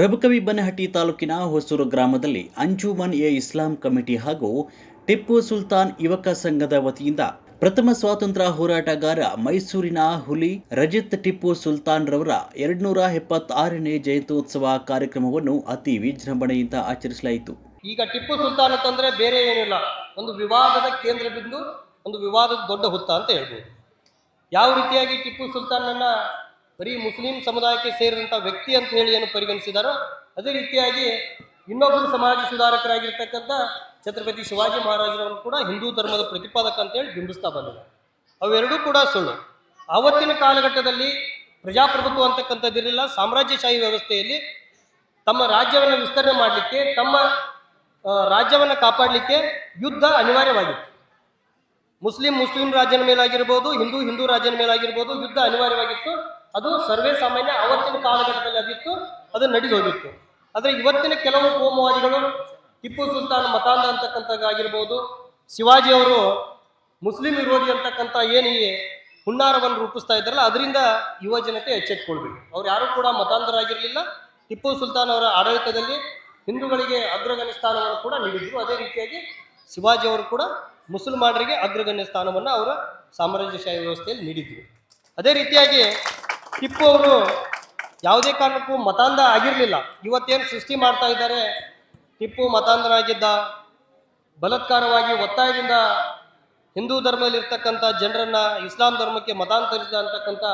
ರಬಕವಿ ಬನಹಟ್ಟಿ ತಾಲೂಕಿನ ಹೊಸೂರು ಗ್ರಾಮದಲ್ಲಿ ಅಂಜುಮನ್ ಎ ಇಸ್ಲಾಂ ಕಮಿಟಿ ಹಾಗೂ ಟಿಪ್ಪು ಸುಲ್ತಾನ್ ಯುವಕ ಸಂಘದ ವತಿಯಿಂದ ಪ್ರಥಮ ಸ್ವಾತಂತ್ರ್ಯ ಹೋರಾಟಗಾರ ಮೈಸೂರಿನ ಹುಲಿ ರಜತ್ ಟಿಪ್ಪು ಸುಲ್ತಾನ್ ರವರ ಎರಡ್ನೂರ ಎಪ್ಪತ್ತಾರನೇ ಜಯಂತ್ಯೋತ್ಸವ ಕಾರ್ಯಕ್ರಮವನ್ನು ಅತಿ ವಿಜೃಂಭಣೆಯಿಂದ ಆಚರಿಸಲಾಯಿತು. ಈಗ ಟಿಪ್ಪು ಸುಲ್ತಾನ್ ಅಂತಂದ್ರೆ ಬೇರೆ ಏನಿಲ್ಲ. ಒಂದು ವಿವಾದದ ಕೇಂದ್ರ ಬಿಂದು, ಒಂದು ವಿವಾದದ ದೊಡ್ಡ ಹುತ್ತ ಅಂತ ಹೇಳ್ಬೋದು. ಯಾವ ರೀತಿಯಾಗಿ ಟಿಪ್ಪು ಸುಲ್ತಾನನ್ನ ಬರೀ ಮುಸ್ಲಿಂ ಸಮುದಾಯಕ್ಕೆ ಸೇರಿದಂಥ ವ್ಯಕ್ತಿ ಅಂತ ಹೇಳಿ ಏನು ಪರಿಗಣಿಸಿದಾರೋ, ಅದೇ ರೀತಿಯಾಗಿ ಇನ್ನೊಬ್ಬರು ಸಮಾಜ ಸುಧಾರಕರಾಗಿರ್ತಕ್ಕಂಥ ಛತ್ರಪತಿ ಶಿವಾಜಿ ಮಹಾರಾಜರನ್ನು ಕೂಡ ಹಿಂದೂ ಧರ್ಮದ ಪ್ರತಿಪಾದಕ ಅಂತೇಳಿ ಬಿಂಬಿಸ್ತಾ ಬಂದಿದೆ. ಅವೆರಡೂ ಕೂಡ ಸುಳ್ಳು. ಆವತ್ತಿನ ಕಾಲಘಟ್ಟದಲ್ಲಿ ಪ್ರಜಾಪ್ರಭುತ್ವ ಅಂತಕ್ಕಂಥದ್ದಿರಲಿಲ್ಲ ಸಾಮ್ರಾಜ್ಯಶಾಹಿ ವ್ಯವಸ್ಥೆಯಲ್ಲಿ ತಮ್ಮ ರಾಜ್ಯವನ್ನು ವಿಸ್ತರಣೆ ಮಾಡಲಿಕ್ಕೆ, ತಮ್ಮ ರಾಜ್ಯವನ್ನು ಕಾಪಾಡಲಿಕ್ಕೆ ಯುದ್ಧ ಅನಿವಾರ್ಯವಾಗಿತ್ತು. ಮುಸ್ಲಿಂ ಮುಸ್ಲಿಂ ರಾಜ್ಯನ ಮೇಲಾಗಿರ್ಬೋದು, ಹಿಂದೂ ಹಿಂದೂ ರಾಜ್ಯನ ಮೇಲಾಗಿರ್ಬೋದು, ಯುದ್ಧ ಅನಿವಾರ್ಯವಾಗಿತ್ತು. ಅದು ಸರ್ವೇ ಸಾಮಾನ್ಯ ಆವತ್ತಿನ ಕಾಲಘಟ್ಟದಲ್ಲಿ ಅದಿತ್ತು, ಅದು ನಡೆದು ಹೋಗಿತ್ತು. ಆದರೆ ಇವತ್ತಿನ ಕೆಲವು ಕೋಮುವಾದಿಗಳು, ಟಿಪ್ಪು ಸುಲ್ತಾನ್ ಮತಾಂಧ ಅಂತಕ್ಕಂಥದ್ದಾಗಿರ್ಬೋದು ಶಿವಾಜಿಯವರು ಮುಸ್ಲಿಂ ವಿರೋಧಿ ಅಂತಕ್ಕಂಥ ಏನು ಈ ಹುನ್ನಾರವನ್ನು ರೂಪಿಸ್ತಾ ಇದ್ದಾರಲ್ಲ, ಅದರಿಂದ ಯುವ ಜನತೆ ಎಚ್ಚೆತ್ಕೊಳ್ಬೇಕು. ಅವ್ರು ಯಾರೂ ಕೂಡ ಮತಾಂಧರಾಗಿರಲಿಲ್ಲ. ಟಿಪ್ಪು ಸುಲ್ತಾನ್ ಅವರ ಆಡಳಿತದಲ್ಲಿ ಹಿಂದೂಗಳಿಗೆ ಅಗ್ರಗಣ್ಯ ಸ್ಥಾನವನ್ನು ಕೂಡ ನೀಡಿದ್ರು. ಅದೇ ರೀತಿಯಾಗಿ ಶಿವಾಜಿ ಅವರು ಕೂಡ ಮುಸಲ್ಮಾನರಿಗೆ ಅಗ್ರಗಣ್ಯ ಸ್ಥಾನವನ್ನು ಅವರ ಸಾಮ್ರಾಜ್ಯಶಾಹಿ ವ್ಯವಸ್ಥೆಯಲ್ಲಿ ನೀಡಿದ್ರು. ಅದೇ ರೀತಿಯಾಗಿ ಟಿಪ್ಪು ಅವರು ಯಾವುದೇ ಕಾರಣಕ್ಕೂ ಮತಾಂಧ ಆಗಿರಲಿಲ್ಲ. ಇವತ್ತೇನು ಸೃಷ್ಟಿ ಮಾಡ್ತಾ ಇದ್ದಾರೆ? ಟಿಪ್ಪು ಮತಾಂಧನಾಗಿದ್ದ, ಬಲತ್ಕಾರವಾಗಿ ಒತ್ತಾಯದಿಂದ ಹಿಂದೂ ಧರ್ಮದಲ್ಲಿರ್ತಕ್ಕಂಥ ಜನರನ್ನು ಇಸ್ಲಾಂ ಧರ್ಮಕ್ಕೆ ಮತಾಂತರಿಸಿದ ಅಂತಕ್ಕಂಥ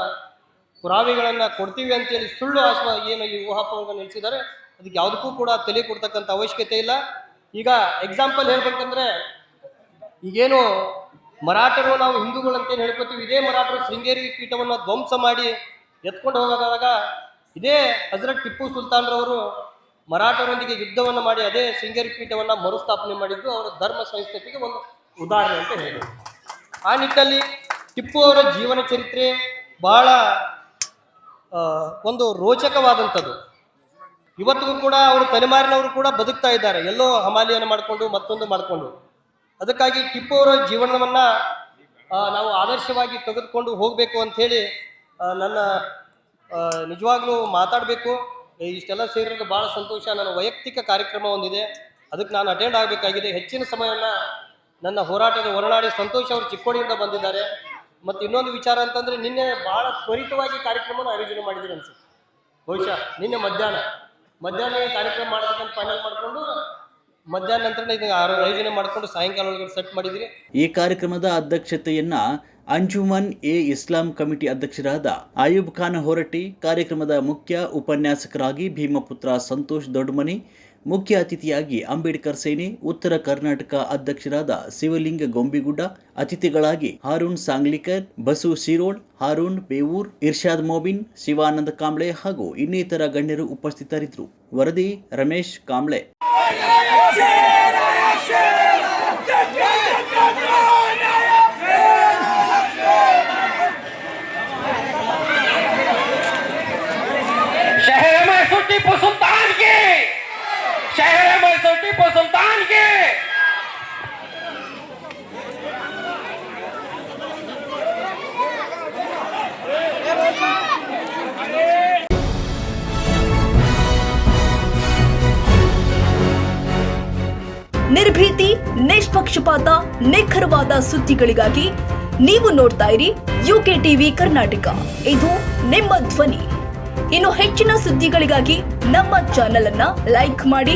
ಪುರಾವೆಗಳನ್ನು ಕೊಡ್ತೀವಿ ಅಂತೇಳಿ ಸುಳ್ಳು ಆಶ್ವ ಏನು ಈ ಊಹಾಪೋಹಗಳನ್ನು ನಿಲ್ಲಿಸಿದ್ದಾರೆ ಅದಕ್ಕೆ ಯಾವುದಕ್ಕೂ ಕೂಡ ತಲೆ ಕೊಡ್ತಕ್ಕಂಥ ಅವಶ್ಯಕತೆ ಇಲ್ಲ. ಈಗ ಎಕ್ಸಾಂಪಲ್ ಹೇಳ್ಬೇಕಂದ್ರೆ, ಈಗೇನು ಮರಾಠರು ನಾವು ಹಿಂದೂಗಳು ಅಂತ ಹೇಳ್ಕೊತೀವಿ, ಇದೇ ಮರಾಠರು ಶೃಂಗೇರಿ ಪೀಠವನ್ನು ಧ್ವಂಸ ಮಾಡಿ ಎತ್ಕೊಂಡು ಹೋಗೋದಾಗ ಇದೇ ಹಜರತ್ ಟಿಪ್ಪು ಸುಲ್ತಾನ್ರವರು ಮರಾಠರೊಂದಿಗೆ ಯುದ್ಧವನ್ನು ಮಾಡಿ ಅದೇ ಶೃಂಗೇರಿ ಪೀಠವನ್ನು ಮರುಸ್ಥಾಪನೆ ಮಾಡಿದ್ದು ಅವರ ಧರ್ಮ ಸಂಸ್ಕೃತಿಗೆ ಒಂದು ಉದಾಹರಣೆ ಅಂತ ಹೇಳಿದರು ಆ ನಿಟ್ಟಲ್ಲಿ ಟಿಪ್ಪು ಅವರ ಜೀವನ ಚರಿತ್ರೆ ಬಹಳ ಒಂದು ರೋಚಕವಾದಂಥದ್ದು. ಇವತ್ತಿಗೂ ಕೂಡ ಅವರು ತಲೆಮಾರಿನವರು ಕೂಡ ಬದುಕ್ತಾ ಇದ್ದಾರೆ. ಎಲ್ಲೋ ಹಮಾಲಿಯನ್ನು ಮಾಡಿಕೊಂಡು, ಮತ್ತೊಂದು ಮಾಡಿಕೊಂಡು. ಅದಕ್ಕಾಗಿ ಟಿಪ್ಪು ಅವರ ಜೀವನವನ್ನ ನಾವು ಆದರ್ಶವಾಗಿ ತೆಗೆದುಕೊಂಡು ಹೋಗಬೇಕು ಅಂಥೇಳಿ ನನ್ನ ನಿಜವಾಗ್ಲೂ ಮಾತಾಡಬೇಕು. ಇಷ್ಟೆಲ್ಲ ಸೇರಿರೋದು ಭಾಳ ಸಂತೋಷ. ನನ್ನ ವೈಯಕ್ತಿಕ ಕಾರ್ಯಕ್ರಮ ಒಂದಿದೆ. ಅದಕ್ಕೆ ನಾನು ಅಟೆಂಡ್ ಆಗಬೇಕಾಗಿದೆ. ಹೆಚ್ಚಿನ ಸಮಯವನ್ನು ನನ್ನ ಹೋರಾಟದ ಹೊರನಾಡಿ ಸಂತೋಷ್ ಅವರು ಚಿಕ್ಕೋಡಿಯಿಂದ ಬಂದಿದ್ದಾರೆ. ಮತ್ತು ಇನ್ನೊಂದು ವಿಚಾರ ಅಂತಂದರೆ, ನಿನ್ನೆ ಭಾಳ ತ್ವರಿತವಾಗಿ ಕಾರ್ಯಕ್ರಮನ ಆಯೋಜನೆ ಮಾಡಿದ್ದೀರಿ ಅನ್ಸುತ್ತೆ. ಬಹುಶಃ ನಿನ್ನೆ ಮಧ್ಯಾಹ್ನ. ಮಧ್ಯಾಹ್ನ ಕಾರ್ಯಕ್ರಮ ಮಾಡಬೇಕಂತ ಫೈನಲ್ ಮಾಡಿಕೊಂಡು ಮಧ್ಯಾಹ್ನ ನಂತರ ಇದನ್ನ ಆಯೋಜನೆ ಮಾಡಿಕೊಂಡು ಸಾಯಂಕಾಲ ಒಳಗಡೆ ಸೆಟ್ ಮಾಡಿದ್ರಿ ಈ ಕಾರ್ಯಕ್ರಮದ ಅಧ್ಯಕ್ಷತೆಯನ್ನ ಅಂಜುಮನ್ ಎ ಇಸ್ಲಾಂ ಕಮಿಟಿ ಅಧ್ಯಕ್ಷರಾದ ಆಯೂಬ್ ಖಾನ್ ಹೊರಟ್ಟಿ, ಕಾರ್ಯಕ್ರಮದ ಮುಖ್ಯ ಉಪನ್ಯಾಸಕರಾಗಿ ಭೀಮಪುತ್ರ ಸಂತೋಷ್ ದೊಡ್ಡಮನಿ ಮುಖ್ಯ ಅತಿಥಿಯಾಗಿ ಅಂಬೇಡ್ಕರ್ ಸೇನೆ, ಉತ್ತರ ಕರ್ನಾಟಕ ಅಧ್ಯಕ್ಷರಾದ ಶಿವಲಿಂಗ ಗೊಂಬಿಗುಡ್ಡ, ಅತಿಥಿಗಳಾಗಿ ಹಾರೂನ್ ಸಾಂಗ್ಲಿಕರ್, ಬಸು ಶಿರೋಳ್, ಹಾರೂನ್ ಬೇವೂರ್ ಇರ್ಷಾದ್ ಮೋಬಿನ್, ಶಿವಾನಂದ ಕಾಂಬ್ಳೆ ಹಾಗೂ ಇನ್ನಿತರ ಗಣ್ಯರು ಉಪಸ್ಥಿತರಿದ್ದರು. ವರದಿ, ರಮೇಶ್ ಕಾಂಬ್ಳೆ. शहर मैसूर टीपू सुल्तान की ನಿರ್ಭೀತಿ ನಿಷ್ಪಕ್ಷಪಾತ ನಿಖರವಾದ ಸುದ್ದಿಗಳಿಗಾಗಿ ನೀವು ನೋಡ್ತಾ ಇರಿ ಯುಕೆ ಟಿವಿ ಕರ್ನಾಟಕ ಇದು ನಿಮ್ಮ ಧ್ವನಿ ಇನ್ನು ಹೆಚ್ಚಿನ ಸುದ್ದಿಗಳಿಗಾಗಿ ನಮ್ಮ ಚಾನೆಲ್ ಅನ್ನ ಲೈಕ್ ಮಾಡಿ